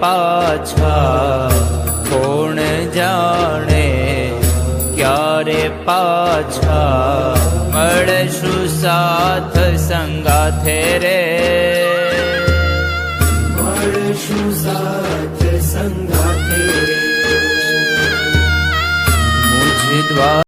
પાછા કોણ જાણે ક્યારે પાછા મળશું સાથ સંગાથે રે? મળશું સાથ સંગાથે મુજ દ્વાર